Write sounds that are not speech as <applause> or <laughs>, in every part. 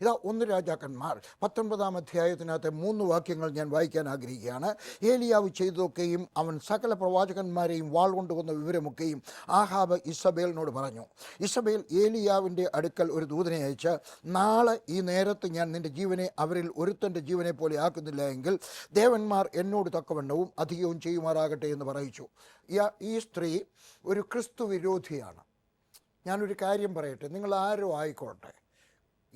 ഇതാ ഒന്ന് രാജാക്കന്മാർ. പത്തൊൻപതാം അധ്യായത്തിനകത്തെ മൂന്ന് വാക്യങ്ങൾ ഞാൻ വായിക്കാൻ ആഗ്രഹിക്കുകയാണ്. ഏലിയാവ് ചെയ്തതൊക്കെയും അവൻ സകല പ്രവാചകന്മാരെയും വാൾ കൊണ്ടുവന്ന വിവരമൊക്കെയും ആഹാബ് ഇസബേലിനോട് പറഞ്ഞു. ഇസബേൽ ഏലിയാവിന്റെ അടുക്കൽ ഒരു ദൂതനെ അയച്ച് നാളെ ഈ നേരത്ത് ഞാൻ നിന്റെ ജീവനെ അവരിൽ ഒരുത്തന്റെ ജീവനെ പോലെ ആക്കുന്നില്ല എങ്കിൽ ദേവന്മാർ എന്നോട് തക്കവണ്ണവും അധികവും ചെയ്യുമാറാകട്ടെ എന്ന് പറയിച്ചു. ഈ സ്ത്രീ ഒരു ക്രിസ്തു വിരോധിയാണ് ഞാനൊരു കാര്യം പറയട്ടെ നിങ്ങൾ ആരോ ആയിക്കോട്ടെ.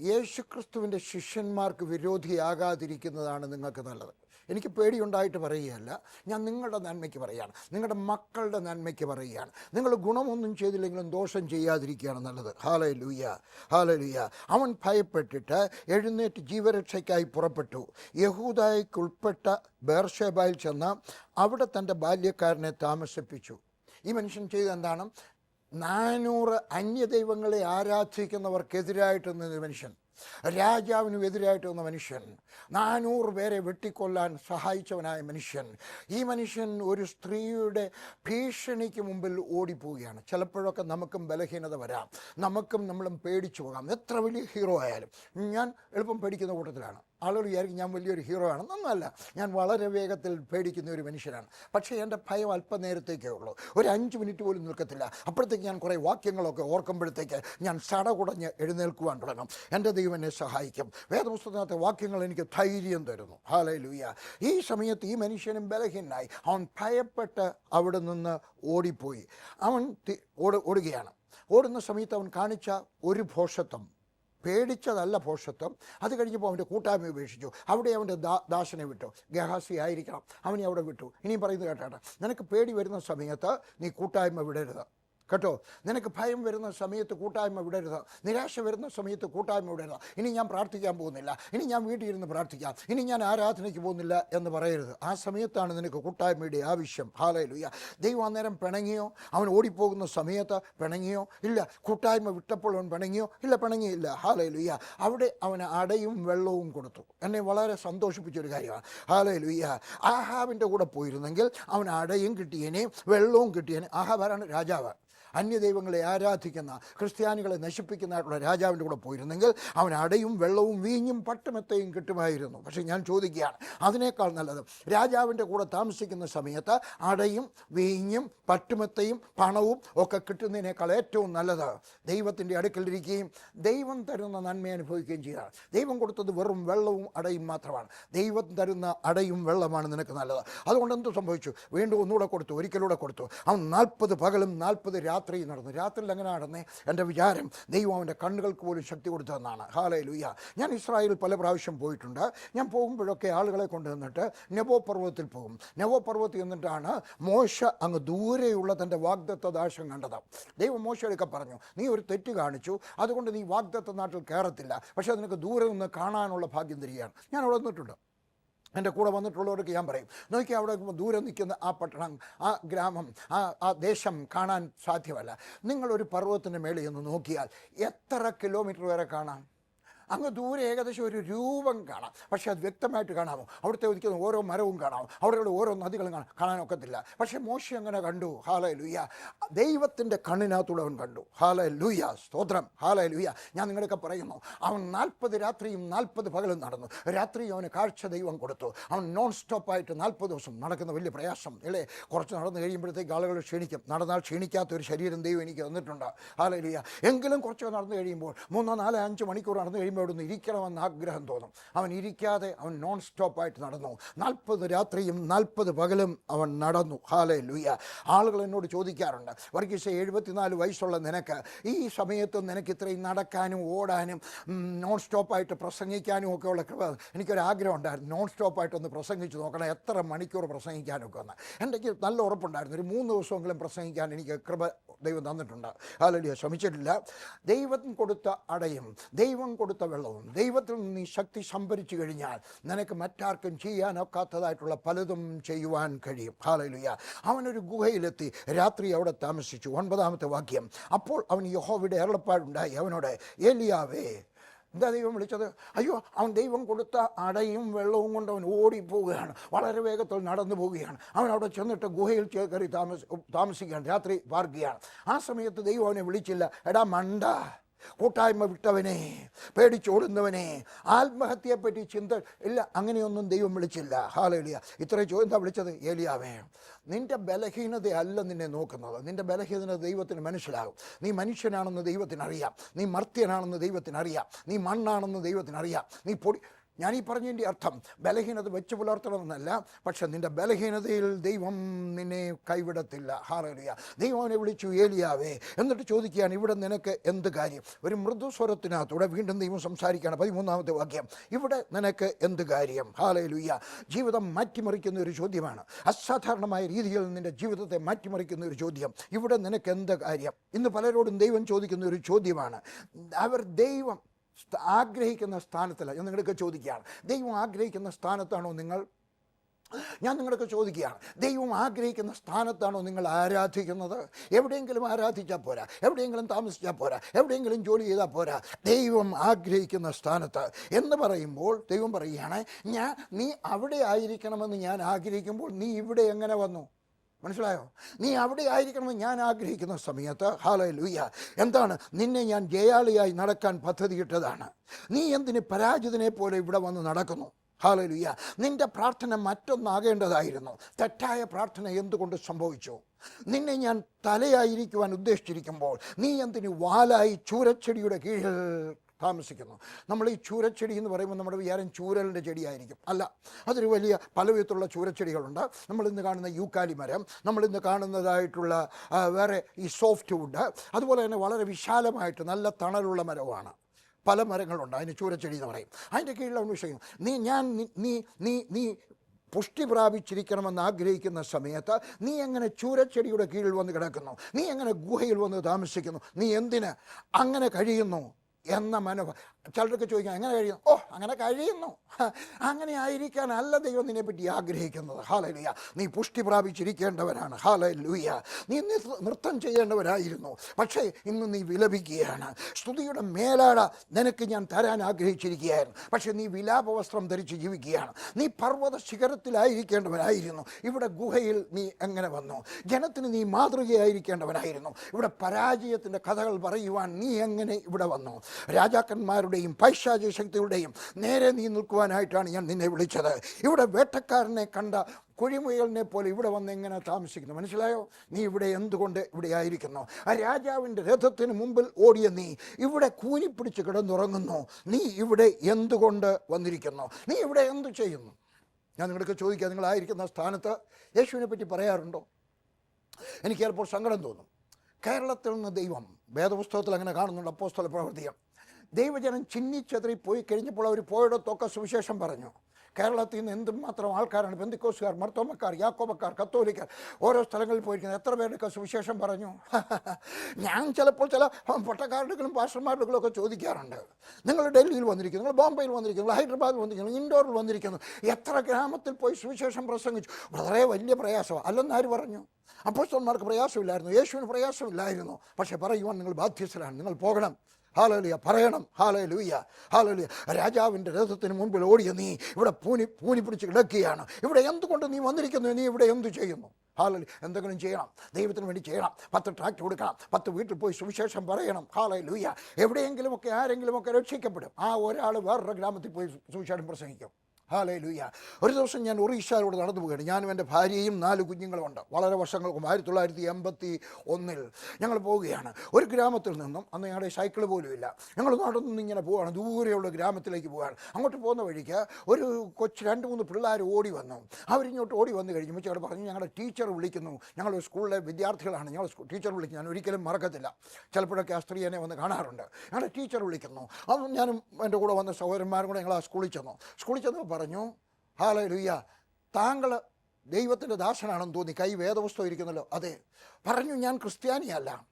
യേശുക്രിസ്തുവിന്റെ ശിഷ്യന്മാർക്ക് വിരോധിയാകാതിരിക്കുന്നതാണ് നിങ്ങൾക്ക് നല്ലത്. എനിക്ക് പേടിയുണ്ടായിട്ട് പറയുകയല്ല. ഞാൻ നിങ്ങളുടെ നന്മയ്ക്ക് പറയുകയാണ്. നിങ്ങളുടെ മക്കളുടെ നന്മയ്ക്ക് പറയുകയാണ്. നിങ്ങൾ ഗുണമൊന്നും ചെയ്തില്ലെങ്കിലും ദോഷം ചെയ്യാതിരിക്കുകയാണ് നല്ലത്. ഹാലേ ലൂയ അവൻ ഭയപ്പെട്ടിട്ട് എഴുന്നേറ്റ് ജീവരക്ഷയ്ക്കായി പുറപ്പെട്ടു. യഹൂദായ്ക്കുൾപ്പെട്ട ബേർഷേബായിൽ ചെന്ന് അവിടെ തന്റെ ബാല്യക്കാരനെ താമസിപ്പിച്ചു. ഈ മനുഷ്യൻ ചെയ്തെന്താണ് നാനൂറ് അന്യദൈവങ്ങളെ ആരാധിക്കുന്നവർക്കെതിരായിട്ട് നിന്ന മനുഷ്യൻ രാജാവിനും എതിരായിട്ട് വന്ന മനുഷ്യൻ നാനൂറ് പേരെ വെട്ടിക്കൊല്ലാൻ സഹായിച്ചവനായ മനുഷ്യൻ. ഈ മനുഷ്യൻ ഒരു സ്ത്രീയുടെ ഭീഷണിക്ക് മുമ്പിൽ ഓടിപ്പോവുകയാണ്. ചിലപ്പോഴൊക്കെ നമുക്കും ബലഹീനത വരാം. നമുക്കും നമ്മളും പേടിച്ചു പോകാം. എത്ര വലിയ ഹീറോ ആയാലും. ഞാൻ എളുപ്പം പേടിക്കുന്ന കൂട്ടത്തിലാണ്. ആളുകൾ വിചാരിക്കും ഞാൻ വലിയൊരു ഹീറോ ആണ്. ഒന്നല്ല ഞാൻ വളരെ വേഗത്തിൽ പേടിക്കുന്ന ഒരു മനുഷ്യനാണ്. പക്ഷേ എന്റെ ഭയം അല്പനേരത്തേക്കേ ഉള്ളൂ. ഒരു അഞ്ച് മിനിറ്റ് പോലും നിൽക്കത്തില്ല. അപ്പോഴത്തേക്ക് ഞാൻ കുറേ വാക്യങ്ങളൊക്കെ ഓർക്കുമ്പോഴത്തേക്ക് ഞാൻ സടകുടഞ്ഞ് എഴുന്നേൽക്കുവാൻ തുടങ്ങും. എന്റെ ദൈവം എന്നെ സഹായിക്കും. വേദപുസ്തകത്തെ വാക്യങ്ങൾ എനിക്ക് ധൈര്യം തരുന്നു. ഹാലേ ലൂയ ഈ സമയത്ത് ഈ മനുഷ്യനും ബലഹീനായി അവൻ ഭയപ്പെട്ട് അവിടെ നിന്ന് ഓടിപ്പോയി. അവൻ ഓടുകയാണ്. ഓടുന്ന സമയത്ത് അവൻ കാണിച്ച ഒരു ഭോഷത്വം. പേടിച്ചതല്ല ഭോഷത്വം. അത് കഴിഞ്ഞപ്പോൾ അവന്റെ കൂട്ടായ്മ ഉപേക്ഷിച്ചു. അവിടെ അവന്റെ ദാ ദാസനെ വിട്ടു. ഗഹാസി ആയിരിക്കണം. അവനെ അവിടെ വിട്ടു. ഇനിയും പറയുന്നത് കേട്ടാട്ടെ നിനക്ക് പേടി വരുന്ന സമയത്ത് നീ കൂട്ടായ്മ വിടരുത്. കേട്ടോ നിനക്ക് ഭയം വരുന്ന സമയത്ത് കൂട്ടായ്മ വിടരുത്. നിരാശ വരുന്ന സമയത്ത് കൂട്ടായ്മ വിടരുത്. ഇനി ഞാൻ പ്രാർത്ഥിക്കാൻ പോകുന്നില്ല. ഇനി ഞാൻ വീട്ടിൽ ഇരുന്ന് പ്രാർത്ഥിക്കാം. ഇനി ഞാൻ ആരാധനയ്ക്ക് പോകുന്നില്ല എന്ന് പറയരുത്. ആ സമയത്താണ് നിനക്ക് കൂട്ടായ്മയുടെ ആവശ്യം. ഹാലയിലുയ്യ ദൈവം അന്നേരം പിണങ്ങിയോ? അവൻ ഓടിപ്പോകുന്ന സമയത്ത് പിണങ്ങിയോ? ഇല്ല. കൂട്ടായ്മ വിട്ടപ്പോൾ അവൻ പിണങ്ങിയോ? ഇല്ല പിണങ്ങിയില്ല. ഹാലയിലുയ്യ അവിടെ അവന് അടയും വെള്ളവും കൊടുത്തു. എന്നെ വളരെ സന്തോഷിപ്പിച്ചൊരു കാര്യമാണ്. ഹാലയിലുയ്യ ആഹാവിന്റെ കൂടെ പോയിരുന്നെങ്കിൽ അവൻ അടയും കിട്ടിയേനെ വെള്ളവും കിട്ടിയേനെ. ആഹാബാരാണ് രാജാവ്. അന്യദൈവങ്ങളെ ആരാധിക്കുന്ന ക്രിസ്ത്യാനികളെ നശിപ്പിക്കുന്നതായിട്ടുള്ള രാജാവിന്റെ കൂടെ പോയിരുന്നെങ്കിൽ അവൻ അടയും വെള്ളവും വീഞ്ഞും പട്ടുമെത്തയും കിട്ടുമായിരുന്നു. പക്ഷേ ഞാൻ ചോദിക്കുകയാണ് അതിനേക്കാൾ നല്ലത് രാജാവിന്റെ കൂടെ താമസിക്കുന്ന സമയത്ത് അടയും വീഞ്ഞും പട്ടുമെത്തയും പണവും ഒക്കെ കിട്ടുന്നതിനേക്കാൾ ഏറ്റവും നല്ലത് ദൈവത്തിന്റെ അടുക്കലിരിക്കുകയും ദൈവം തരുന്ന നന്മ അനുഭവിക്കുകയും ചെയ്യുകയാണ് ദൈവം കൊടുത്തത് വെറും വെള്ളവും അടയും മാത്രമാണ്. ദൈവം തരുന്ന അടയും വെള്ളമാണ് നിനക്ക് നല്ലത്. അതുകൊണ്ട് എന്ത് സംഭവിച്ചു? വീണ്ടും ഒന്നുകൂടെ കൊടുത്തു ഒരിക്കലൂടെ കൊടുത്തു. അവൻ നാൽപ്പത് പകലും നാൽപ്പത് രാത്രിയും നടന്നു. രാത്രിയിൽ എങ്ങനെ നടന്നേ? എന്റെ വിചാരം ദൈവം അവന്റെ കണ്ണുകൾക്ക് പോലും ശക്തി കൊടുത്തതെന്നാണ്. ഹാലേ ലുയ്യ ഞാൻ ഇസ്രായേലിൽ പല പ്രാവശ്യം പോയിട്ടുണ്ട്. ഞാൻ പോകുമ്പോഴൊക്കെ ആളുകളെ കൊണ്ടുവന്നിട്ട് നെബോ പർവതത്തിൽ പോകും. നെബോ പർവതത്തിൽ നിന്നിട്ടാണ് മോശ അങ്ങ് ദൂരെയുള്ള തന്റെ വാഗ്ദത്ത ദാശം കണ്ടത്. ദൈവം മോശയൊക്കെ പറഞ്ഞു നീ ഒരു തെറ്റ് കാണിച്ചു. അതുകൊണ്ട് നീ വാഗ്ദത്ത നാട്ടിൽ കയറത്തില്ല. പക്ഷേ നിനക്ക് ദൂരെ നിന്ന് കാണാനുള്ള ഭാഗ്യം തരികയാണ്. ഞാൻ അവിടെ നിന്നിട്ടുണ്ട്. എന്റെ കൂടെ വന്നിട്ടുള്ളവർക്ക് ഞാൻ പറയും. നോക്കി അവിടെ ദൂരെ നിൽക്കുന്ന ആ പട്ടണം ആ ഗ്രാമം ആ ആ ദേശം കാണാൻ സാധ്യമല്ല. നിങ്ങളൊരു പർവതത്തിന്റെ മേളിൽ നിന്ന് നോക്കിയാൽ എത്ര കിലോമീറ്റർ വരെ കാണാം? അങ്ങ് ദൂരെ ഏകദേശം ഒരു രൂപം കാണാം. പക്ഷേ അത് വ്യക്തമായിട്ട് കാണാമോ? അവിടുത്തെ ഒതുക്കുന്ന ഓരോ മരവും കാണാം അവിടെയുള്ള ഓരോ നദികളും കാണാം കാണാനൊക്കത്തില്ല. പക്ഷേ മോശം അങ്ങനെ കണ്ടു? ഹാല ലുയ്യ ദൈവത്തിന്റെ കണ്ണിനകത്തൂടെ അവൻ കണ്ടു. ഹാല ലുയ്യ സ്തോത്രം. ഹാല ലുയ്യ ഞാൻ നിങ്ങളൊക്കെ പറയുന്നു. അവൻ നാൽപ്പത് രാത്രിയും നാൽപ്പത് പകലും നടന്നു. രാത്രി അവന് കാഴ്ച ദൈവം കൊടുത്തു. അവൻ നോൺ സ്റ്റോപ്പായിട്ട് നാൽപ്പത് ദിവസം നടക്കുന്ന വലിയ പ്രയാസം. ഇളേ കുറച്ച് നടന്നു കഴിയുമ്പോഴത്തേക്ക് ആളുകൾ ക്ഷീണിക്കും. നടന്നാൽ ക്ഷീണിക്കാത്ത ഒരു ശരീരം ദൈവം എനിക്ക് തന്നിട്ടുണ്ട്. ഹാല ലുയ്യ എങ്കിലും കുറച്ച് നടന്നു കഴിയുമ്പോൾ മൂന്നോ നാലോ അഞ്ച് മണിക്കൂർ നടന്നു കഴിയുമ്പോൾ നിന്ന് ഇരിക്കണമെന്ന് ആഗ്രഹം തോന്നും. അവൻ ഇരിക്കാതെ അവൻ നോൺ സ്റ്റോപ്പായിട്ട് നടന്നു. നാൽപ്പത് രാത്രിയും നാൽപ്പത് പകലും അവൻ നടന്നു. ഹാലേ ലുയ്യ ആളുകൾ എന്നോട് ചോദിക്കാറുണ്ട് വർഗീസ എഴുപത്തിനാല് വയസ്സുള്ള നിനക്ക് ഈ സമയത്ത് നിനക്ക് ഇത്രയും നടക്കാനും ഓടാനും നോൺ സ്റ്റോപ്പായിട്ട് പ്രസംഗിക്കാനും ഒക്കെ ഉള്ള കൃപ എനിക്കൊരാഗ്രഹം ഉണ്ടായിരുന്നു. നോൺ സ്റ്റോപ്പായിട്ടൊന്ന് പ്രസംഗിച്ച് നോക്കണം. എത്ര മണിക്കൂർ പ്രസംഗിക്കാനൊക്കെ ഒന്ന്. എനിക്ക് നല്ല ഉറപ്പുണ്ടായിരുന്നു. ഒരു മൂന്ന് ദിവസമെങ്കിലും പ്രസംഗിക്കാൻ എനിക്ക് കൃപ ദൈവം തന്നിട്ടുണ്ട്. ഹാലലിയ ശ്രമിച്ചിട്ടില്ല. ദൈവം കൊടുത്ത അടയും ദൈവം കൊടുത്ത വെള്ളവും. ദൈവത്തിൽ നിന്ന് നീ ശക്തി സംഭരിച്ചു കഴിഞ്ഞാൽ നിനക്ക് മറ്റാർക്കും ചെയ്യാനൊക്കാത്തതായിട്ടുള്ള പലതും ചെയ്യുവാൻ കഴിയും. ഹാലലുയ അവനൊരു ഗുഹയിലെത്തി രാത്രി അവിടെ താമസിച്ചു. ഒൻപതാമത്തെ വാക്യം. അപ്പോൾ അവൻ യഹോവിടെ അരുളപ്പാടുണ്ടായി. അവനോട് ഏലിയാവേ. എന്താ ദൈവം വിളിച്ചത്? അയ്യോ അവൻ ദൈവം കൊടുത്ത അടയും വെള്ളവും കൊണ്ട് അവൻ ഓടിപ്പോവുകയാണ്. വളരെ വേഗത്തിൽ നടന്നു പോവുകയാണ്. അവൻ അവിടെ ചെന്നിട്ട് ഗുഹയിൽ കയറി താമസ താമസിക്കുകയാണ്. രാത്രി പാർക്കുകയാണ്. ആ സമയത്ത് ദൈവം അവനെ വിളിച്ചില്ല. എടാ മണ്ട. കൂട്ടായ്മ വിട്ടവനെ പേടിച്ചോടുന്നവനെ ആത്മഹത്യയെപ്പറ്റി ചിന്ത ഇല്ല അങ്ങനെയൊന്നും ദൈവം വിളിച്ചില്ല. ഹാലേലിയ. ഇത്രയും ചോദ്യം വിളിച്ചത്? ഏലിയാവേ നിന്റെ ബലഹീനതയല്ല നിന്നെ നോക്കുന്നത്. നിന്റെ ബലഹീനത ദൈവത്തിന് മനസ്സിലാകും. നീ മനുഷ്യനാണെന്ന് ദൈവത്തിനറിയാം. നീ മർത്യനാണെന്ന് ദൈവത്തിനറിയാം. നീ മണ്ണാണെന്ന് ദൈവത്തിനറിയാം. നീ പൊടി ഞാൻ ഈ പറഞ്ഞതിന്റെ അർത്ഥം ബലഹീനത വെച്ച് പുലർത്തണമെന്നല്ല. പക്ഷെ നിന്റെ ബലഹീനതയിൽ ദൈവം നിന്നെ കൈവിടത്തില്ല. ഹാറിയ ദൈവം വിളിച്ചു ഏലിയാവേ എന്നിട്ട് ചോദിക്കുകയാണ് ഇവിടെ നിനക്ക് എന്ത് കാര്യം? ഒരു മൃദുസ്വരത്തിനകത്തൂടെ വീണ്ടും ദൈവം സംസാരിക്കുകയാണ്. പതിമൂന്നാമത്തെ വാക്യം ഇവിടെ നിനക്ക് എന്ത് കാര്യം? ഹാലയിലുയ്യ ജീവിതം മാറ്റിമറിക്കുന്ന ഒരു ചോദ്യമാണ്. അസാധാരണമായ രീതിയിൽ നിന്റെ ജീവിതത്തെ മാറ്റിമറിക്കുന്ന ഒരു ചോദ്യം ഇവിടെ നിനക്ക് എന്ത് കാര്യം? ഇന്ന് പലരോടും ദൈവം ചോദിക്കുന്ന ഒരു ചോദ്യമാണ്. അവർ ദൈവം ആഗ്രഹിക്കുന്ന സ്ഥാനത്തല്ല. ഞാൻ നിങ്ങളൊക്കെ ചോദിക്കുകയാണ്. ദൈവം ആഗ്രഹിക്കുന്ന സ്ഥാനത്താണോ നിങ്ങൾ? ഞാൻ നിങ്ങളൊക്കെ ചോദിക്കുകയാണ്. ദൈവം ആഗ്രഹിക്കുന്ന സ്ഥാനത്താണോ നിങ്ങൾ ആരാധിക്കുന്നത്? എവിടെയെങ്കിലും ആരാധിച്ചാൽ പോരാ. എവിടെയെങ്കിലും താമസിച്ചാൽ പോരാ. എവിടെയെങ്കിലും ജോലി ചെയ്താൽ പോരാ. ദൈവം ആഗ്രഹിക്കുന്ന സ്ഥാനത്ത് എന്ന് പറയുമ്പോൾ ദൈവം പറയുകയാണ് ഞാൻ നീ അവിടെ ആയിരിക്കണമെന്ന് ഞാൻ ആഗ്രഹിക്കുമ്പോൾ നീ ഇവിടെ എങ്ങനെ വന്നു? മനസ്സിലായോ? നീ അവിടെ ആയിരിക്കണമെന്ന് ഞാൻ ആഗ്രഹിക്കുന്ന സമയത്ത് ഹാലോ ലൂയ എന്താണ്? നിന്നെ ഞാൻ ജയാളിയായി നടക്കാൻ പദ്ധതിയിട്ടതാണ്. നീ എന്തിന് പരാജിതനെ പോലെ ഇവിടെ വന്ന് നടക്കുന്നു? ഹാലോ ലൂയ നിന്റെ പ്രാർത്ഥന മറ്റൊന്നാകേണ്ടതായിരുന്നു. തെറ്റായ പ്രാർത്ഥന എന്തുകൊണ്ട് സംഭവിച്ചു? നിന്നെ ഞാൻ തലയായിരിക്കുവാൻ ഉദ്ദേശിച്ചിരിക്കുമ്പോൾ നീ എന്തിന് വാലായി ചൂരച്ചെടിയുടെ കീഴിൽ താമസിക്കുന്നു. നമ്മൾ ഈ ചൂരച്ചെടി എന്ന് പറയുമ്പോൾ നമ്മുടെ വിചാരം ചൂരലിന്റെ ചെടിയായിരിക്കും. അല്ല അതൊരു വലിയ പല വിധത്തിലുള്ള ചൂരച്ചെടികളുണ്ട്. നമ്മളിന്ന് കാണുന്ന യൂക്കാലി മരം നമ്മളിന്ന് കാണുന്നതായിട്ടുള്ള വേറെ ഈ സോഫ്റ്റ് വുഡ് അതുപോലെ തന്നെ വളരെ വിശാലമായിട്ട് നല്ല തണലുള്ള മരമാണ് പല മരങ്ങളുണ്ട് അതിന് ചൂരച്ചെടി എന്ന് പറയും. അതിന്റെ കീഴിലാണ് വിഷയം നീ ഞാൻ നീ നീ നീ പുഷ്ടി പ്രാപിച്ചിരിക്കണമെന്ന് ആഗ്രഹിക്കുന്ന സമയത്ത് നീ എങ്ങനെ ചൂരച്ചെടിയുടെ കീഴിൽ വന്ന് കിടക്കുന്നു? നീ എങ്ങനെ ഗുഹയിൽ വന്ന് താമസിക്കുന്നു? നീ എന്തിന് അങ്ങനെ കഴിയുന്നു? എന്ന മനോഭ ചിലർക്ക് ചോദിക്കാം എങ്ങനെ കഴിയുന്നു ഓ അങ്ങനെ കഴിയുന്നു. <laughs> അങ്ങനെ അങ്ങനെ ആയിരിക്കാനല്ല ദൈവം നിന്നെ പറ്റി ആഗ്രഹിക്കുന്നത്. ഹാലലുയ നീ പുഷ്ടി പ്രാപിച്ചിരിക്കേണ്ടവനാണ് ഹാലലുയ നീ നൃത്തം ചെയ്യേണ്ടവരായിരുന്നു. പക്ഷേ ഇന്ന് നീ വിലപിക്കുകയാണ്. സ്തുതിയുടെ മേലാട നിനക്ക് ഞാൻ തരാൻ ആഗ്രഹിച്ചിരിക്കുകയായിരുന്നു. പക്ഷേ നീ വിലാപ വസ്ത്രം ധരിച്ച് ജീവിക്കുകയാണ്. നീ പർവത ശിഖരത്തിലായിരിക്കേണ്ടവനായിരുന്നു ഇവിടെ ഗുഹയിൽ നീ എങ്ങനെ വന്നു? ജനത്തിന് നീ മാതൃകയായിരിക്കേണ്ടവനായിരുന്നു ഇവിടെ പരാജയത്തിന്റെ കഥകൾ പറയുവാൻ നീ എങ്ങനെ ഇവിടെ വന്നു? രാജാക്കന്മാരുടെയും പൈശാചിക ശക്തികളുടെയും നേരെ നീ നിൽക്കുവാനായിട്ടാണ് ഞാൻ നിന്നെ വിളിച്ചത്. ഇവിടെ വേട്ടക്കാരനെ കണ്ട കുഴിമുയലിനെ പോലെ ഇവിടെ വന്ന് എങ്ങനെ താമസിക്കുന്നു? മനസ്സിലായോ? നീ ഇവിടെ എന്തുകൊണ്ട് ഇവിടെ ആയിരിക്കുന്നു ആ രാജാവിന്റെ രഥത്തിന് മുമ്പിൽ ഓടിയ നീ ഇവിടെ കൂനിപ്പിടിച്ച് കിടന്നുറങ്ങുന്നു. നീ ഇവിടെ എന്തുകൊണ്ട് വന്നിരിക്കുന്നു? നീ ഇവിടെ എന്തു ചെയ്യുന്നു? ഞാൻ നിങ്ങൾക്ക് ചോദിക്കാം നിങ്ങളായിരിക്കുന്ന സ്ഥാനത്ത് യേശുവിനെ പറ്റി പറയാറുണ്ടോ? എനിക്ക് ചിലപ്പോൾ സങ്കടം തോന്നും. കേരളത്തിൽ നിന്ന് ദൈവം വേദപുസ്തകത്തിൽ അങ്ങനെ കാണുന്നുണ്ട് അപ്പോസ്തല പ്രവർത്തിയം ദൈവജനം ചിന്നിച്ചെതറി പോയി കഴിഞ്ഞപ്പോൾ അവർ പോയിടത്തൊക്കെ സുവിശേഷം പറഞ്ഞു. കേരളത്തിൽ നിന്ന് എന്തുമാത്രം ആൾക്കാരാണ്. ബന്ധുക്കോസുകാർ മർത്തോമക്കാർ യാക്കോബക്കാർ കത്തോലിക്കാർ. ഓരോ സ്ഥലങ്ങളിൽ പോയിരിക്കുന്നത് എത്ര പേരുടെയൊക്കെ സുവിശേഷം പറഞ്ഞു? <laughs> ഞാൻ ചിലപ്പോൾ ചില പട്ടക്കാരുടെകളും പാസ്റ്റർമാരുടെകളും ഒക്കെ ചോദിക്കാറുണ്ട്. നിങ്ങൾ ഡൽഹിയിൽ വന്നിരിക്കുന്നു നിങ്ങൾ ബോംബെയിൽ വന്നിരിക്കുന്നു ഹൈദരാബാദിൽ വന്നിരിക്കുന്നു ഇൻഡോറിൽ വന്നിരിക്കുന്നു. എത്ര ഗ്രാമത്തിൽ പോയി സുവിശേഷം പ്രസംഗിച്ചു? വളരെ വലിയ പ്രയാസമാണ്. അല്ലെന്ന് ആര് പറഞ്ഞു? അപ്പോസ്റ്റന്മാർക്ക് പ്രയാസമില്ലായിരുന്നു. യേശുവിന് പ്രയാസമില്ലായിരുന്നു. പക്ഷേ പറയുവാൻ നിങ്ങൾ ബാധ്യസ്ഥരാണ്. നിങ്ങൾ പോകണം. ഹാലലുയ പറയണം. ഹാലലുയ ഹാലലുയ. രാജാവിന്റെ രഥത്തിന് മുമ്പിൽ ഓടിയ നീ ഇവിടെ പൂനി പൂനി പിടിച്ച് കിടക്കുകയാണ്. ഇവിടെ എന്തുകൊണ്ട് നീ വന്നിരിക്കുന്നു? നീ ഇവിടെ എന്തു ചെയ്യുന്നു? ഹാലലി എന്തെങ്കിലും ചെയ്യണം. ദൈവത്തിന് വേണ്ടി ചെയ്യണം. പത്ത് ട്രാക്ട് കൊടുക്കണം. പത്ത് വീട്ടിൽ പോയി സുവിശേഷം പറയണം. ഹാലലുയ. എവിടെയെങ്കിലുമൊക്കെ ആരെങ്കിലുമൊക്കെ രക്ഷിക്കപ്പെടും. ആ ഒരാൾ വേറൊരു ഗ്രാമത്തിൽ പോയി സുവിശേഷം പ്രസംഗിക്കും. ഹാലേ ഒരു ദിവസം ഞാൻ ഒറീഷയിലൂടെ നടന്നു പോവുകയാണ് ഞാനും എന്റെ ഭാര്യയും നാല് കുഞ്ഞുങ്ങളുമുണ്ട് വളരെ വർഷങ്ങൾക്കും ആയിരത്തി തൊള്ളായിരത്തി എൺപത്തി ഒന്നിൽ ഞങ്ങൾ പോവുകയാണ്. ഒരു ഗ്രാമത്തിൽ നിന്നും അന്ന് ഞങ്ങളുടെ സൈക്കിൾ പോലും ഇല്ല ഞങ്ങൾ നടന്നു ഇങ്ങനെ പോവുകയാണ് ദൂരെയുള്ള ഗ്രാമത്തിലേക്ക് പോവുകയാണ് അങ്ങോട്ട് പോകുന്ന വഴിക്ക് ഒരു കൊച്ചു രണ്ട് മൂന്ന് പിള്ളേർ ഓടി വന്നു. അവരിങ്ങോട്ട് ഓടി വന്നു കഴിഞ്ഞപ്പോൾ ചേട്ടൻ പറഞ്ഞു ഞങ്ങളുടെ ടീച്ചർ വിളിക്കുന്നു. ഞങ്ങൾ സ്കൂളിലെ വിദ്യാർത്ഥികളാണ്. ഞങ്ങൾ ടീച്ചർ വിളിക്കുന്നു. ഞാൻ ഒരിക്കലും മറക്കത്തില്ല. ചിലപ്പോഴൊക്കെ ആ സ്ത്രീ വന്ന് കാണാറുണ്ട്. ഞങ്ങളുടെ ടീച്ചർ വിളിക്കുന്നു. അപ്പം ഞാനും എന്റെ കൂടെ വന്ന സഹോദരന്മാരും കൂടെ ഞങ്ങൾ ആ സ്കൂളിൽ ചെന്നു. സ്കൂളിൽ ചെന്ന് പറഞ്ഞു. ഹാലോ ലുയ്യ താങ്കൾ ദൈവത്തിന്റെ ദാസനാണെന്ന് തോന്നി. കൈ വേദപുസ്തകം ഇരിക്കുന്നല്ലോ. അതെ. പറഞ്ഞു ഞാൻ ക്രിസ്ത്യാനിയല്ല.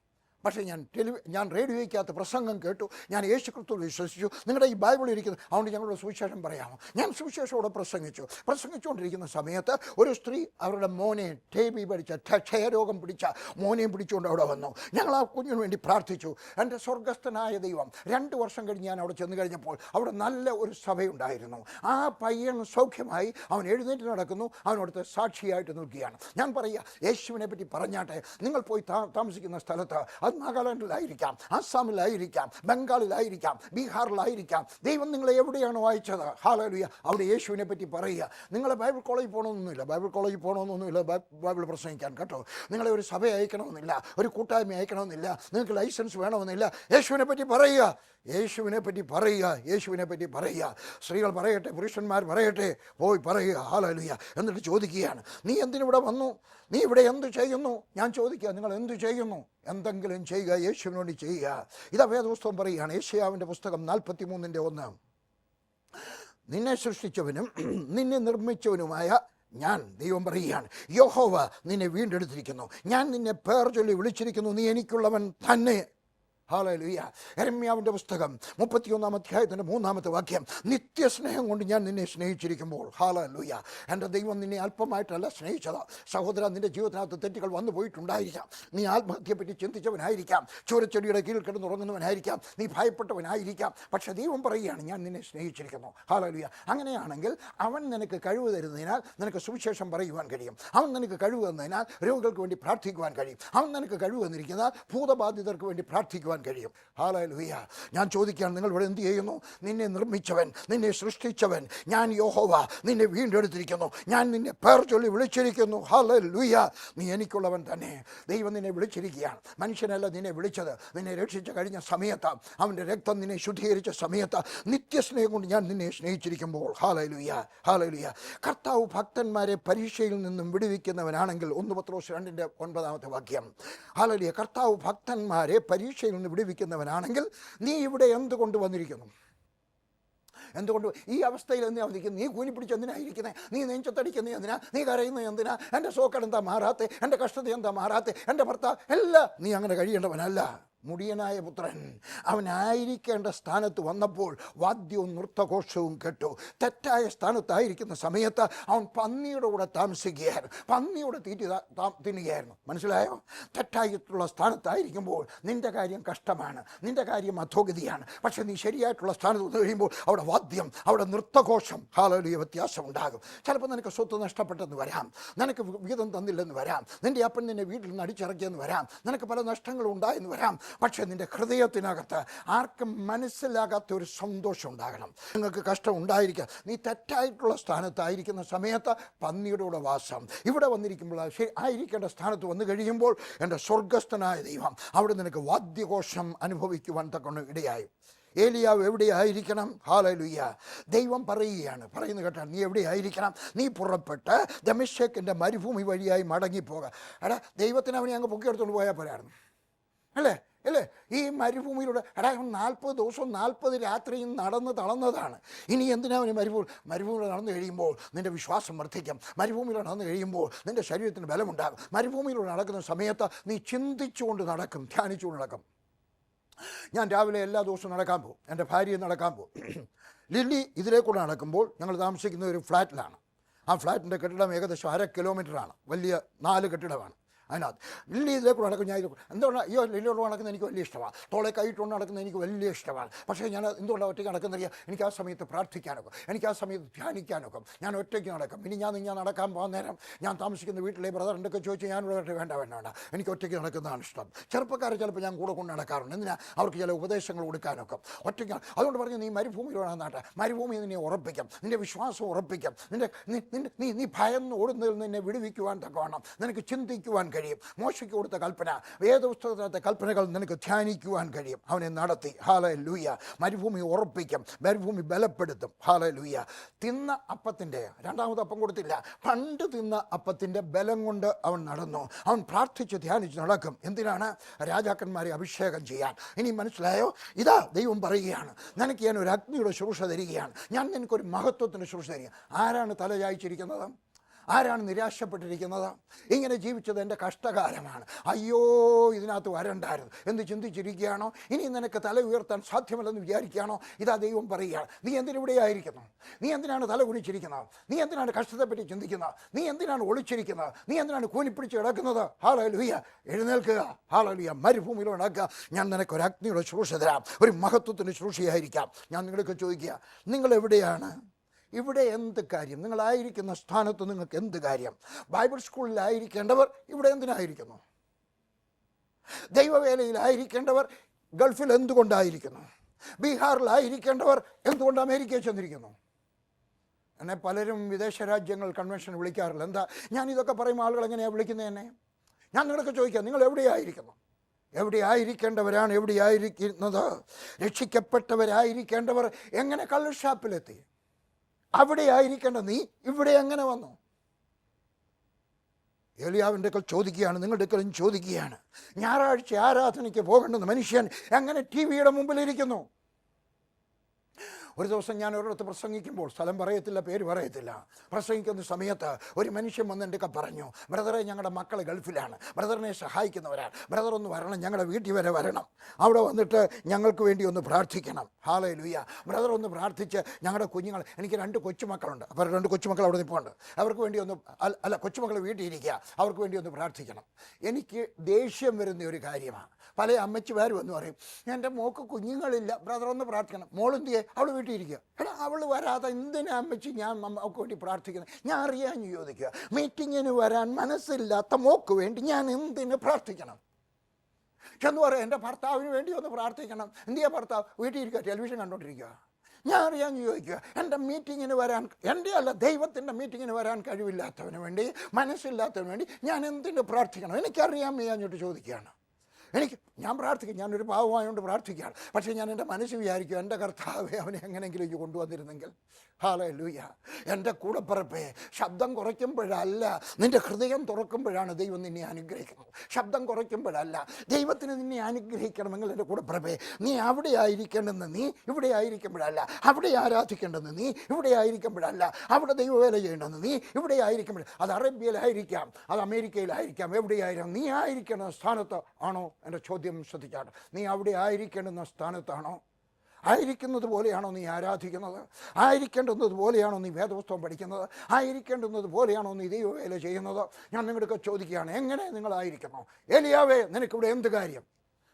പക്ഷേ ഞാൻ ടെലിവി ഞാൻ റേഡിയോയ്ക്കകത്ത് പ്രസംഗം കേട്ടു. ഞാൻ യേശു വിശ്വസിച്ചു. നിങ്ങളുടെ ഈ ബൈബിൾ ഇരിക്കുന്നു അതുകൊണ്ട് ഞങ്ങളുടെ സുവിശേഷം പറയാമോ? ഞാൻ സുവിശേഷത്തോടെ പ്രസംഗിച്ചു. പ്രസംഗിച്ചുകൊണ്ടിരിക്കുന്ന സമയത്ത് ഒരു സ്ത്രീ അവരുടെ മോനെ ടേബി പഠിച്ച ക്ഷയരോഗം പിടിച്ച മോനെയും പിടിച്ചുകൊണ്ട് അവിടെ വന്നു. ഞങ്ങൾ ആ കുഞ്ഞിന് വേണ്ടി പ്രാർത്ഥിച്ചു. എന്റെ സ്വർഗസ്ഥനായ ദൈവം രണ്ട് വർഷം കഴിഞ്ഞ് ഞാൻ അവിടെ ചെന്ന് കഴിഞ്ഞപ്പോൾ അവിടെ നല്ല ഒരു സഭയുണ്ടായിരുന്നു. ആ പയ്യൻ സൗഖ്യമായി അവൻ എഴുന്നേറ്റ് നടക്കുന്നു. അവനടുത്ത് സാക്ഷിയായിട്ട് നിൽക്കുകയാണ്. ഞാൻ പറയുക യേശുവിനെ പറ്റി പറഞ്ഞാട്ടെ നിങ്ങൾ പോയി താമസിക്കുന്ന സ്ഥലത്ത് അത് നാഗാലാൻഡിലായിരിക്കാം ആസാമിലായിരിക്കാം ബംഗാളിലായിരിക്കാം ബീഹാറിലായിരിക്കാം. ദൈവം നിങ്ങളെ എവിടെയാണ് വായിച്ചത് ഹാലലുയ അവിടെ യേശുവിനെ പറ്റി പറയുക. നിങ്ങളെ ബൈബിൾ കോളേജിൽ പോകണമെന്നൊന്നുമില്ല. ബൈബിൾ കോളേജിൽ പോകണമെന്നൊന്നുമില്ല. ബൈബിൾ പ്രസംഗിക്കാൻ കേട്ടോ. നിങ്ങളെ ഒരു സഭ അയക്കണമെന്നില്ല. ഒരു കൂട്ടായ്മ അയക്കണമെന്നില്ല. നിങ്ങൾക്ക് ലൈസൻസ് വേണമെന്നില്ല. യേശുവിനെ പറ്റി പറയുക. യേശുവിനെ പറ്റി പറയുക. യേശുവിനെ പറ്റി പറയുക. സ്ത്രീകൾ പറയട്ടെ പുരുഷന്മാർ പറയട്ടെ പോയി പറയുക. ഹാലലുയ എന്നിട്ട് ചോദിക്കുകയാണ്. നീ എന്തിനിവിടെ വന്നു? നീ ഇവിടെ എന്ത് ചെയ്യുന്നു? ഞാൻ ചോദിക്കുക. നിങ്ങൾ എന്ത് ചെയ്യുന്നു? എന്തെങ്കിലും ചെയ്യുക യേശുവിനോട് ചെയ്യുക. ഇതാ വേദപുസ്തകം പറയുകയാണ്. യേശയാവിന്റെ പുസ്തകം നാൽപ്പത്തി മൂന്നിന്റെ ഒന്ന്. നിന്നെ സൃഷ്ടിച്ചവനും നിന്നെ നിർമ്മിച്ചവനുമായ ഞാൻ ദൈവം പറയുകയാണ്. യോഹോവ നിന്നെ വീണ്ടെടുത്തിരിക്കുന്നു. ഞാൻ നിന്നെ പേർ ചൊല്ലി വിളിച്ചിരിക്കുന്നു. നീ എനിക്കുള്ളവൻ തന്നെ. ഹാലലുയ്യ എരമ്യാവിന്റെ പുസ്തകം മുപ്പത്തിയൊന്നാം അധ്യായത്തിന്റെ മൂന്നാമത്തെ വാക്യം. നിത്യസ്നേഹം കൊണ്ട് ഞാൻ നിന്നെ സ്നേഹിച്ചിരിക്കുമ്പോൾ ഹാലലുയ്യ എന്റെ ദൈവം നിന്നെ അല്പമായിട്ടല്ല സ്നേഹിച്ചത്. സഹോദര നിന്റെ ജീവിതത്തിനകത്ത് തെറ്റുകൾ വന്നു പോയിട്ടുണ്ടായിരിക്കാം. നീ ആത്മഹത്യയെപ്പറ്റി ചിന്തിച്ചവനായിരിക്കാം. ചൂരച്ചെടിയുടെ കീഴിൽ കിടന്നുറങ്ങുന്നവനായിരിക്കാം. നീ ഭയപ്പെട്ടവനായിരിക്കാം. പക്ഷേ ദൈവം പറയുകയാണ് ഞാൻ നിന്നെ സ്നേഹിച്ചിരിക്കുന്നു. ഹാലലുയ്യ അങ്ങനെയാണെങ്കിൽ അവൻ നിനക്ക് കഴിവ് തരുന്നതിനാൽ നിനക്ക് സുവിശേഷം പറയുവാൻ കഴിയും. അവൻ നിനക്ക് കഴിവ് തന്നതിനാൽ രോഗികൾക്ക് വേണ്ടി പ്രാർത്ഥിക്കുവാൻ കഴിയും. അവൻ നിനക്ക് കഴിവ് തന്നിരിക്കുന്നത് ഭൂതബാധിതർക്ക് വേണ്ടി പ്രാർത്ഥിക്കുവാൻ കഴിയും. ഹാലലുയ്യ ഞാൻ ചോദിക്കുകയാണ് നിങ്ങൾ ഇവിടെ എന്ത് ചെയ്യുന്നു? നിന്നെ നിർമ്മിച്ചവൻ നിന്നെ സൃഷ്ടിച്ചവൻ ഞാൻ യോഹോവ നിന്നെ വീണ്ടെടുത്തിരിക്കുന്നു ഞാൻ നിന്നെ പേർ ചൊല്ലി വിളിച്ചിരിക്കുന്നു. ഹാലലുയ്യ നീ എനിക്കുള്ളവൻ തന്നെ. ദൈവം നിന്നെ വിളിച്ചിരിക്കുകയാണ്. മനുഷ്യനല്ല നിന്നെ വിളിച്ചത്. നിന്നെ രക്ഷിച്ച കഴിഞ്ഞ സമയത്ത് അവന്റെ രക്തം നിന്നെ ശുദ്ധീകരിച്ച സമയത്ത് നിത്യസ്നേഹം കൊണ്ട് ഞാൻ നിന്നെ സ്നേഹിച്ചിരിക്കുമ്പോൾ. ഹാലലുയ ഹാലലുയ കർത്താവ് ഭക്തന്മാരെ പരീക്ഷയിൽ നിന്നും വിടുവിക്കുന്നവനാണെങ്കിൽ ഒന്ന് പത്രോസ് രണ്ടിന്റെ ഒൻപതാമത്തെ വാക്യം. ഹാലലിയ കർത്താവ് ഭക്തന്മാരെ പരീക്ഷയിൽ നിന്ന് വിടുവിക്കുന്നവനാണെങ്കിൽ നീ ഇവിടെ എന്തുകൊണ്ട് വന്നിരിക്കുന്നു? എന്തുകൊണ്ട് ഈ അവസ്ഥയിൽ എന്തിനാ നിൽക്കുന്നു നീ കൂലി പിടിച്ച് എന്തിനായിരിക്കുന്നത് നീ നെഞ്ചത്തടിക്കുന്നത് എന്തിനാ? നീ കരയുന്നത് എന്തിനാ? എന്റെ സോക്കട് എന്താ മാറാത്തെ? എന്റെ കഷ്ടത എന്താ മാറാത്തെ? എന്റെ ഭർത്താവ് എല്ലാം നീ അങ്ങനെ കഴിയേണ്ടവനല്ല. മുടിയനായ പുത്രൻ അവനായിരിക്കേണ്ട സ്ഥാനത്ത് വന്നപ്പോൾ വാദ്യവും നൃത്തഘോഷവും കേട്ടു. തെറ്റായ സ്ഥാനത്തായിരിക്കുന്ന സമയത്ത് അവൻ പന്നിയുടെ കൂടെ താമസിക്കുകയായിരുന്നു. പന്നിയുടെ തീറ്റി തിന്നുകയായിരുന്നു. മനസ്സിലായോ? തെറ്റായിട്ടുള്ള സ്ഥാനത്തായിരിക്കുമ്പോൾ നിന്റെ കാര്യം കഷ്ടമാണ്. നിന്റെ കാര്യം അധോഗതിയാണ്. പക്ഷെ നീ ശരിയായിട്ടുള്ള സ്ഥാനത്ത് വന്നു കഴിയുമ്പോൾ അവിടെ വാദ്യം അവിടെ നൃത്തഘോഷം ഹാലലിയ വ്യത്യാസം ഉണ്ടാകും. ചിലപ്പോൾ നിനക്ക് സ്വത്ത് നഷ്ടപ്പെട്ടെന്ന് വരാം. നിനക്ക് വിഹിതം തന്നില്ലെന്ന് വരാം. നിന്റെ അപ്പൻ നിന്നെ വീട്ടിൽ നിന്ന് അടിച്ചിറക്കിയെന്ന് വരാം. നിനക്ക് പല നഷ്ടങ്ങളും ഉണ്ടായെന്ന് വരാം. പക്ഷേ നിന്റെ ഹൃദയത്തിനകത്ത് ആർക്കും മനസ്സിലാകാത്ത ഒരു സന്തോഷം ഉണ്ടാകണം. നിങ്ങൾക്ക് കഷ്ടം ഉണ്ടായിരിക്കാം. നീ തെറ്റായിട്ടുള്ള സ്ഥാനത്തായിരിക്കുന്ന സമയത്ത് പന്നിയുടെ കൂടെ വാസം. ഇവിടെ വന്നിരിക്കുമ്പോൾ ശരി ആയിരിക്കേണ്ട സ്ഥാനത്ത് വന്നു കഴിയുമ്പോൾ എന്റെ സ്വർഗസ്ഥനായ ദൈവം അവിടെ നിനക്ക് വാദ്യഘോഷം അനുഭവിക്കുവാൻ തക്കൊണ്ട് ഇടയായി. ഏലിയാവ് എവിടെയായിരിക്കണം? ഹാലലുയ്യ. ദൈവം പറയുകയാണ്. പറയുന്നത് കേട്ടാൽ നീ എവിടെയായിരിക്കണം? നീ പുറപ്പെട്ട് ദമിഷക്കിന്റെ മരുഭൂമി വഴിയായി മടങ്ങിപ്പോകുക എടാ ദൈവത്തിന് അവനെ അങ്ങ് പൊക്കിയെടുത്തുകൊണ്ട് പോയാൽ പോരായിരുന്നു. അല്ലേ? അല്ലേ? ഈ മരുഭൂമിയിലൂടെ എടാ ഇവൻ നാൽപ്പത് ദിവസവും നാൽപ്പത് രാത്രിയും നടന്ന് തളർന്നതാണ്. ഇനി എന്തിനാ അവന് മരുഭൂമി മരുഭൂമിയിൽ നടന്നു കഴിയുമ്പോൾ നിന്റെ വിശ്വാസം വർദ്ധിക്കും. മരുഭൂമിയിലൂടെ നടന്നു കഴിയുമ്പോൾ നിന്റെ ശരീരത്തിന് ബലമുണ്ടാകും. മരുഭൂമിയിലൂടെ നടക്കുന്ന സമയത്ത് നീ ചിന്തിച്ചുകൊണ്ട് നടക്കും ധ്യാനിച്ചുകൊണ്ട് നടക്കും. ഞാൻ രാവിലെ എല്ലാ ദിവസവും നടക്കാൻ പോകും. എന്റെ ഭാര്യയും നടക്കാൻ പോകും. <clears throat> ലില്ലി ഇതിലേ കൂടെ നടക്കുമ്പോൾ ഞങ്ങൾ താമസിക്കുന്ന ഒരു ഫ്ലാറ്റിലാണ്. ആ ഫ്ലാറ്റിന്റെ കെട്ടിടം ഏകദേശം അര കിലോമീറ്ററാണ് വലിയ നാല് കെട്ടിടമാണ്. അതിനകത്ത്. വലിയ ഇതിലേക്ക് നടക്കും ഞാൻ എന്തുകൊണ്ട് അയ്യോ ലില്ലിയോട് നടക്കുന്നത് എനിക്ക് വലിയ ഇഷ്ടമാണ്. തോളെ കൈയിട്ടുകൊണ്ട് നടക്കുന്നത് എനിക്ക് വലിയ ഇഷ്ടമാണ്. പക്ഷേ ഞാൻ എന്തുകൊണ്ടാണ് ഒറ്റയ്ക്ക് നടക്കുന്നറിയാം? എനിക്ക് ആ സമയത്ത് പ്രാർത്ഥിക്കാനൊക്കെ. എനിക്ക് ആ സമയത്ത് ധ്യാനിക്കാനൊക്കെ. ഞാൻ ഒറ്റയ്ക്ക് നടക്കും. ഇനി ഞാൻ ഞാൻ നടക്കാൻ പോകുന്ന നേരം ഞാൻ താമസിക്കുന്ന വീട്ടിലെ ബ്രദറിന്റെയൊക്കെ ചോദിച്ചു ഞാൻ ഇവിടെ വേണ്ട വേണ്ട വേണ്ട. എനിക്ക് ഒറ്റയ്ക്ക് നടക്കുന്നതാണ് ഇഷ്ടം. ചെറുപ്പക്കാരെ ചിലപ്പോൾ ഞാൻ കൂടെ കൊണ്ട് നടക്കാറുണ്ട്. എന്തിനാ? അവർക്ക് ചില ഉപദേശങ്ങൾ കൊടുക്കാനൊക്കെ. ഒറ്റയ്ക്ക് അതുകൊണ്ട് പറഞ്ഞു നീ മരുഭൂമിയിലാണ് നാട്ടെ മരുഭൂമി നിന്നെ ഉറപ്പിക്കും. നിന്റെ വിശ്വാസം ഉറപ്പിക്കും. നിന്റെ നീ നീ നീ ഭയന്ന് ഓടുന്നതിൽ നിന്നെ വിടുവിക്കുവാൻ തക്കവണ്ണം. നിനക്ക് ചിന്തിക്കുവാൻ കഴിയും. മോശയ്ക്ക് കൊടുത്ത കൽപ്പന വേദപുസ്തകത്തിനകത്തെ കൽപ്പനകൾ നിനക്ക് ധ്യാനിക്കുവാൻ കഴിയും. അവനെ നടത്തി. ഹാല ലൂയ മരുഭൂമി ഉറപ്പിക്കും. മരുഭൂമി ബലപ്പെടുത്തും. ഹാല ലൂയ തിന്ന അപ്പത്തിന്റെ രണ്ടാമത് അപ്പം കൊടുത്തില്ല. പണ്ട് തിന്ന അപ്പത്തിന്റെ ബലം കൊണ്ട് അവൻ നടന്നു. അവൻ പ്രാർത്ഥിച്ച് ധ്യാനിച്ച് നടക്കും. എന്തിനാണ്? രാജാക്കന്മാരെ അഭിഷേകം ചെയ്യാൻ. ഇനി മനസ്സിലായോ? ഇതാ ദൈവം പറയുകയാണ്. നിനക്ക് ഞാൻ ഒരു അഗ്നിയുടെ ശുശ്രൂഷ തരികയാണ്. ഞാൻ നിനക്കൊരു മഹത്വത്തിന്റെ ശുശ്രൂഷ തരിക ആരാണ് തലചായ്ച്ചിരിക്കുന്നത് ആരാണ് നിരാശപ്പെട്ടിരിക്കുന്നത്? ഇങ്ങനെ ജീവിച്ചത് എന്റെ കഷ്ടകാലമാണ്. അയ്യോ ഇതിനകത്ത് വരണ്ടായിരുന്നു. എന്ന് ചിന്തിച്ചിരിക്കുകയാണോ? ഇനി നിനക്ക് തല ഉയർത്താൻ സാധ്യമല്ലെന്ന് വിചാരിക്കുകയാണോ? ഇതാ ദൈവം പറയുകയാണ്. നീ എന്തിനിവിടെയായിരിക്കുന്നു? നീ എന്തിനാണ് തല കുനിച്ചിരിക്കുന്നത്? നീ എന്തിനാണ് കഷ്ടത്തെപ്പറ്റി ചിന്തിക്കുന്നത്? നീ എന്തിനാണ് ഒളിച്ചിരിക്കുന്നത്? നീ എന്തിനാണ് കൂലിപ്പിടിച്ച് കിടക്കുന്നത്? ഹാളലുയ്യ എഴുന്നേൽക്കുക. ഹാളലുയ്യ മരുഭൂമിയിൽ നടക്കുക. ഞാൻ നിനക്ക് ഒരു അഗ്നിയുടെ ശുശ്രൂഷ തരാം. ഒരു മഹത്വത്തിന്റെ ശുശ്രൂഷയായിരിക്കാം. ഞാൻ നിങ്ങൾക്ക് ചോദിക്കുക നിങ്ങൾ എവിടെയാണ്? ഇവിടെ എന്ത് കാര്യം? നിങ്ങളായിരിക്കുന്ന സ്ഥാനത്ത് നിങ്ങൾക്ക് എന്ത് കാര്യം? ബൈബിൾ സ്കൂളിലായിരിക്കേണ്ടവർ ഇവിടെ എന്തിനായിരിക്കുന്നു? ദൈവവേലയിലായിരിക്കേണ്ടവർ ഗൾഫിൽ എന്തുകൊണ്ടായിരിക്കുന്നു? ബീഹാറിലായിരിക്കേണ്ടവർ എന്തുകൊണ്ട് അമേരിക്കയിൽ ചെന്നിരിക്കുന്നു? എന്നെ പലരും വിദേശ രാജ്യങ്ങൾ കൺവെൻഷൻ വിളിക്കാറില്ല. എന്താ? ഞാൻ ഇതൊക്കെ പറയുമ്പോൾ ആളുകൾ എങ്ങനെയാണ് വിളിക്കുന്നത് എന്നെ? ഞാൻ നിങ്ങളൊക്കെ ചോദിക്കാം നിങ്ങൾ എവിടെയായിരിക്കുന്നു? എവിടെയായിരിക്കേണ്ടവരാണ് എവിടെയായിരിക്കുന്നത്? രക്ഷിക്കപ്പെട്ടവരായിരിക്കേണ്ടവർ എങ്ങനെ കള്ളർ ഷാപ്പിലെത്തി? അവിടെ ആയിരിക്കേണ്ട നീ ഇവിടെ എങ്ങനെ വന്നു? ഏലിയാവിന്റെ അടുക്കൽ ചോദിക്കുകയാണ് നിങ്ങളുടെ അടുക്കലും ചോദിക്കുകയാണ്. ഞായറാഴ്ച ആരാധനയ്ക്ക് പോകേണ്ടുന്ന മനുഷ്യൻ എങ്ങനെ ടി വിയുടെ മുമ്പിലിരിക്കുന്നു ഒരു ദിവസം ഞാൻ ഒരിടത്ത് പ്രസംഗിക്കുമ്പോൾ സ്ഥലം പറയത്തില്ല പേര് പറയത്തില്ല. പ്രസംഗിക്കുന്ന സമയത്ത് ഒരു മനുഷ്യൻ വന്ന് എന്റെ ഒക്കെ പറഞ്ഞു ബ്രദറെ ഞങ്ങളുടെ മക്കൾ ഗൾഫിലാണ്. ബ്രദറിനെ സഹായിക്കുന്നവരാണ്. ബ്രദർ ഒന്ന് വരണം ഞങ്ങളുടെ വീട്ടിൽ വരെ വരണം. അവിടെ വന്നിട്ട് ഞങ്ങൾക്ക് വേണ്ടി ഒന്ന് പ്രാർത്ഥിക്കണം. ഹാലേ ലുയ്യ ബ്രദർ ഒന്ന് പ്രാർത്ഥിച്ച് ഞങ്ങളുടെ കുഞ്ഞുങ്ങൾ എനിക്ക് രണ്ട് കൊച്ചുമക്കളുണ്ട്. അവർ രണ്ട് കൊച്ചുമക്കൾ അവിടെ നിൽപ്പുണ്ട് അവർക്ക് വേണ്ടി ഒന്ന് അല്ല- കൊച്ചുമക്കൾ വീട്ടിൽ ഇരിക്കുക അവർക്ക് വേണ്ടി ഒന്ന് പ്രാർത്ഥിക്കണം. എനിക്ക് ദേഷ്യം വരുന്ന ഒരു കാര്യമാണ്. പല അമ്മച്ചിമാരും എന്ന് പറയും എന്റെ മോക്ക് കുഞ്ഞുങ്ങളില്ല. ബ്രദർ ഒന്ന് പ്രാർത്ഥിക്കണം. മോളെന്തിയെ? അവൾ വീട്ടിൽ ഇരിക്കുക എടാ അവൾ വരാതെ എന്തിനാ അമ്മച്ചി ഞാൻ അവൾക്ക് വേണ്ടി പ്രാർത്ഥിക്കുന്നത്? ഞാൻ അറിയാൻ ചോദിക്കുക. മീറ്റിങ്ങിന് വരാൻ മനസ്സില്ലാത്ത മോക്ക് വേണ്ടി ഞാൻ എന്തിന് പ്രാർത്ഥിക്കണം? എന്ന് പറയാം എന്റെ ഭർത്താവിന് വേണ്ടി ഒന്ന് പ്രാർത്ഥിക്കണം. എന്തിയാ ഭർത്താവ്? വീട്ടിൽ ഇരിക്കുക ടെലിവിഷൻ കണ്ടോണ്ടിരിക്കുക. ഞാൻ അറിയാൻ ചോദിക്കുക. എന്റെ മീറ്റിങ്ങിന് വരാൻ എന്റെ അല്ല ദൈവത്തിന്റെ മീറ്റിങ്ങിന് വരാൻ കഴിവില്ലാത്തവന് വേണ്ടി മനസ്സില്ലാത്തവന് വേണ്ടി ഞാൻ എന്തിന് പ്രാർത്ഥിക്കണം? എനിക്കറിയാൻ ഞാൻ ചോദിക്കുകയാണ്. എനിക്ക് ഞാൻ പ്രാർത്ഥിക്കും ഞാനൊരു പാവമായതുകൊണ്ട് പ്രാർത്ഥിക്കുകയാണ്. പക്ഷേ ഞാൻ എന്റെ മനസ്സ് വിചാരിക്കും എന്റെ കർത്താവെ അവനെ എങ്ങനെയെങ്കിലും കൊണ്ടുവന്നിരുന്നെങ്കിൽ ഹാലേ എന്റെ കൂടെ കൂടപ്പിറപ്പേ ശബ്ദം കുറയ്ക്കുമ്പോഴല്ല നിന്റെ ഹൃദയം തുറക്കുമ്പോഴാണ് ദൈവം നിന്നെ അനുഗ്രഹിക്കുന്നത്. ശബ്ദം കുറയ്ക്കുമ്പോഴല്ല ദൈവത്തിന് നിന്നെ അനുഗ്രഹിക്കണമെങ്കിൽ എന്റെ കൂടപ്പിറപ്പേ നീ അവിടെ ആയിരിക്കേണ്ടെന്ന് നീ ഇവിടെ ആയിരിക്കുമ്പോഴല്ല അവിടെ ആരാധിക്കേണ്ടെന്ന് നീ ഇവിടെ ആയിരിക്കുമ്പോഴല്ല അവിടെ ദൈവവേല ചെയ്യേണ്ടെന്ന് നീ ഇവിടെ ആയിരിക്കുമ്പോൾ അത് അറേബ്യയിലായിരിക്കാം അത് അമേരിക്കയിലായിരിക്കാം എവിടെയായിരിക്കാം നീ ആയിരിക്കേണ്ട സ്ഥാനത്ത് ആണോ? എന്റെ ചോദ്യം ശ്രദ്ധിച്ചാട്ടെ നീ അവിടെ ആയിരിക്കേണ്ടുന്ന സ്ഥാനത്താണോ ആയിരിക്കുന്നത് പോലെയാണോ നീ ആരാധിക്കുന്നത്? ആയിരിക്കേണ്ടുന്നത് പോലെയാണോ നീ വേദപുസ്തകം പഠിക്കുന്നത്? ആയിരിക്കേണ്ടുന്നത് പോലെയാണോ നീ ദൈവവേല ചെയ്യുന്നത്? ഞാൻ നിങ്ങളുടെ ചോദിക്കുകയാണ് എങ്ങനെ നിങ്ങളായിരിക്കുന്നു എലിയാവേ നിനക്കിവിടെ എന്ത് കാര്യം?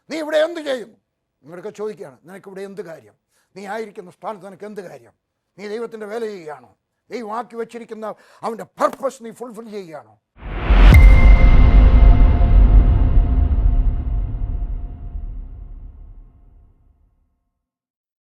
നീ ഇവിടെ എന്ത് ചെയ്യുന്നു? നിങ്ങളൊക്കെ ചോദിക്കുകയാണ് നിനക്കിവിടെ എന്ത് കാര്യം? നീ ആയിരിക്കുന്ന സ്ഥാനത്ത് നിനക്ക് എന്ത് കാര്യം? നീ ദൈവത്തിന്റെ വേല ചെയ്യുകയാണോ? ദൈവം ആക്കി വെച്ചിരിക്കുന്ന അവന്റെ പർപ്പസ് നീ ഫുൾഫിൽ ചെയ്യുകയാണോ?